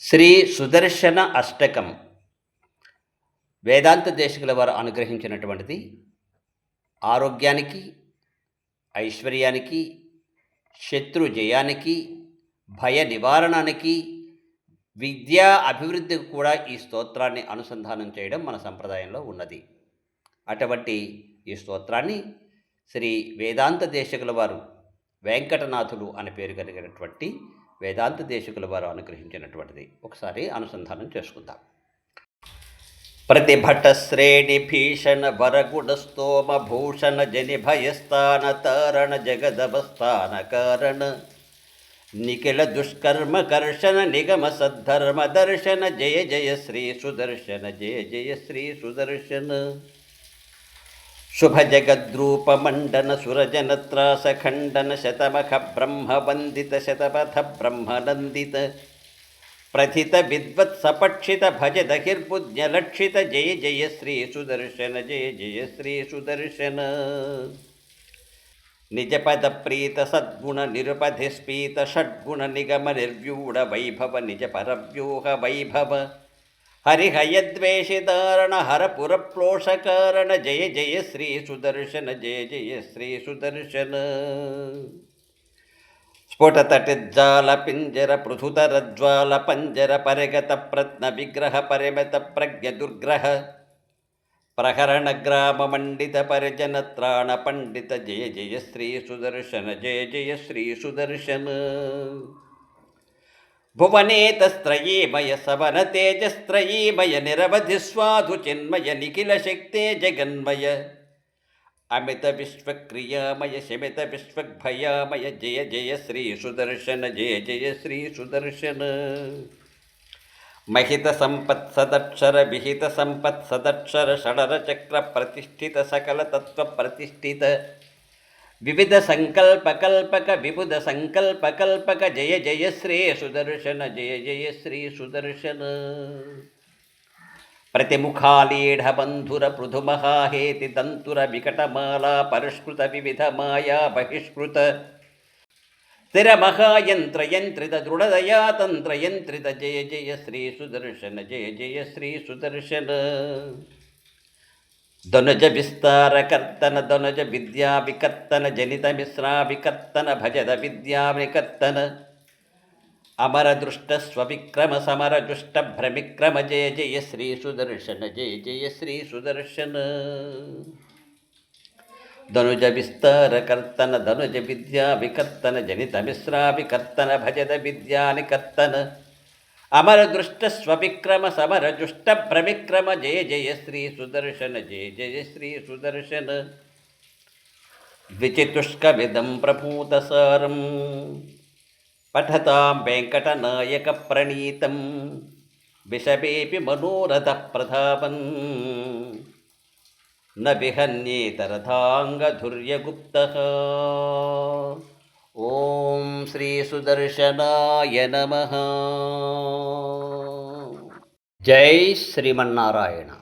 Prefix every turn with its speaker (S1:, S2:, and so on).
S1: శ్రీ సుదర్శన అష్టకం. వేదాంత దేశకుల వారు అనుగ్రహించినటువంటిది. ఆరోగ్యానికి ఐశ్వర్యానికి శత్రు జయానికి భయ నివారణానికి విద్యా అభివృద్ధికి కూడా ఈ స్తోత్రాన్ని అనుసంధానం చేయడం మన సంప్రదాయంలో ఉన్నది. అటువంటి ఈ స్తోత్రాన్ని శ్రీ వేదాంత దేశకుల వారు వెంకటనాథులు అని పేరు కలిగినటువంటి వేదాంత దేశకుల వారు అనుగ్రహించినటువంటిది. ఒకసారి అనుసంధానం చేసుకుందాం. ప్రతిభట శ్రేణి భీషణ వరగుణ స్తోమ భూషణ జని భయస్థాన తారణ జగదవస్థాన కారణ. నిఖిల దుష్కర్మ కర్షణ నిగమ సద్ధర్మ దర్శన జయ జయ శ్రీ సుదర్శన జయ జయ శ్రీ సుదర్శన. शुभजगद्रूपमण्डनसुरजनत्रासखण्डनशतमखब्रह्मवन्दितशतपथब्रह्मनन्दित। प्रथितविद्वत्सपक्षितभजदहिर्बुज्ञलक्षित जय जय श्री सुदर्शन जय जय श्री सुदर्शन निजपदप्रीत सद्गुण निरुपधिस्पीत षड्गुण निगम निर्व्यूढ वैभव निज परव्यूह वैभव हरिहयद्वेषिदारणहरपुरप्लोषकारण जय जय श्री सुदर्शन जय जय श्री सुदर्शन स्फुटतटिज्जालपिञ्जरपृथुतरज्ज्वालपञ्जरपरिगतप्रत्नविग्रहपरिमितप्रज्ञदुर्ग्रह प्रहरणग्राममण्डितपरिजनत्राणपण्डित जय जय श्री सुदर्शन जय जय श्री सुदर्शन भुवनेतस्त्रयीमय सवनतेजस्त्रयीमय निरवधिस्वाधु चिन्मय निखिलशक्ते जगन्मय अमितविश्वक्रियामय शमितविश्वभयामय जय जय श्रीसुदर्शन जय जय श्रीसुदर्शन महितसम्पत्सदक्षरविहितसम्पत्सदक्षर षडरचक्रप्रतिष्ठितसकलतत्त्वप्रतिष्ठित వివిధ సంకల్ప కల్పక విబుధ సంకల్ప కల్పక జయ జయ శ్రీ సుదర్శన జయ జయ శ్రీ సుదర్శన. ప్రతిముఖాళీఢ బంధుర పృథుమహాహేతి దంతుర వికటమాలా పరిష్కృత వివిధ మాయా బహిష్కృత. స్థిర మహాయంత్ర యంత్రిత దృఢదయా యంత్రిత జయ జయ శ్రీ సుదర్శన జయ జయ శ్రీ సుదర్శన. ध्वनज विस्तार कर्तन ध्वनज विद्या विकर्तन जनित मिश्रा विकर्तन भजद विद्याविकर्तन अमरदृष्टस्वविक्रमसमरजुष्टभ्रमिक्रम जय जय श्री सुदर्शन जय जय श्री सुदर्शन धनुज विस्तारकर्तन धनुज विद्याविकर्तन जनितमिश्राविकर्तन भजद विद्यानिकर्तन अमरदृष्टस्वविक्रम समरजुष्टप्रविक्रम जय जय श्री सुदर्शन, जय जय श्री सुदर्शन। द्विचितुष्कविदं प्रभूतसारं पठतां वेङ्कटनायकप्रणीतं विषमेऽपि मनोरथप्रधापन् न विहन्येतरथाङ्गधुर्यगुप्तः। ॐ श्रीसुदर्शनाय नमः। जय श्रीमन्नारायण।